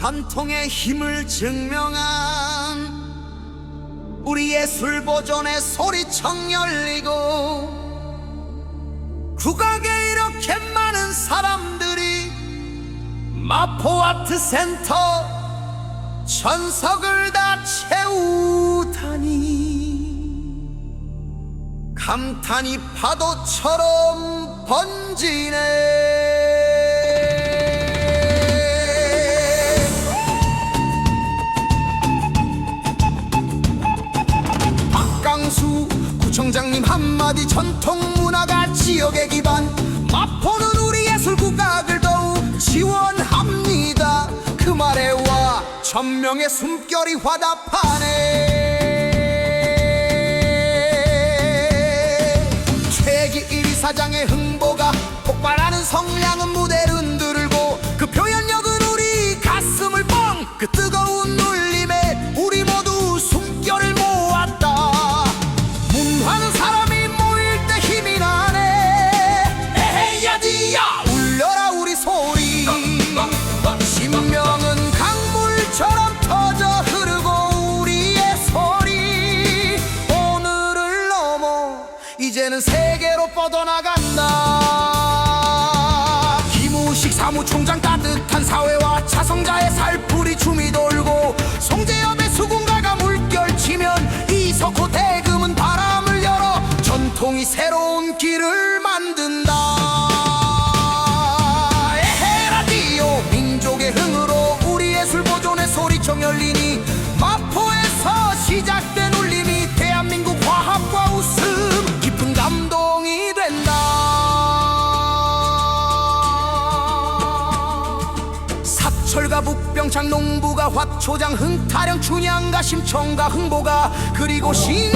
전통의 힘을 증명한 우리 예술 보존의 소리청 열리고 국악에 이렇게 많은 사람들이 마포 아트 센터 전석을 다 채우다니 감탄이 파도처럼 번지네 박강수 구청장님 한마디 전통 문화가 지역의 기반. 마포는 우리 예술 국악을 더욱 지원합니다. 그 말에 와 천명의 숨결이 화답하네. 최기 1위 사장의 흥보가 폭발하는 성량은 무대를 흔들고 그 표현력은 우리 가슴을 뻥그 뜨거 이제는 세계로 뻗어나간다. 김우식 사무총장 따뜻한 사회와 차성자의 살풀이 춤이 돌고 송재엽의 수군가가 물결치면 이석호 대금은 바람을 열어 전통이 새로운 길을 만든다. 에헤 라디오 민족의 흥으로 우리 예술 보존의 소리청 열리니 마포에서 시작된 북병창 농부가 화초장 흥타령 춘향가 심청가 흥보가 그리고 신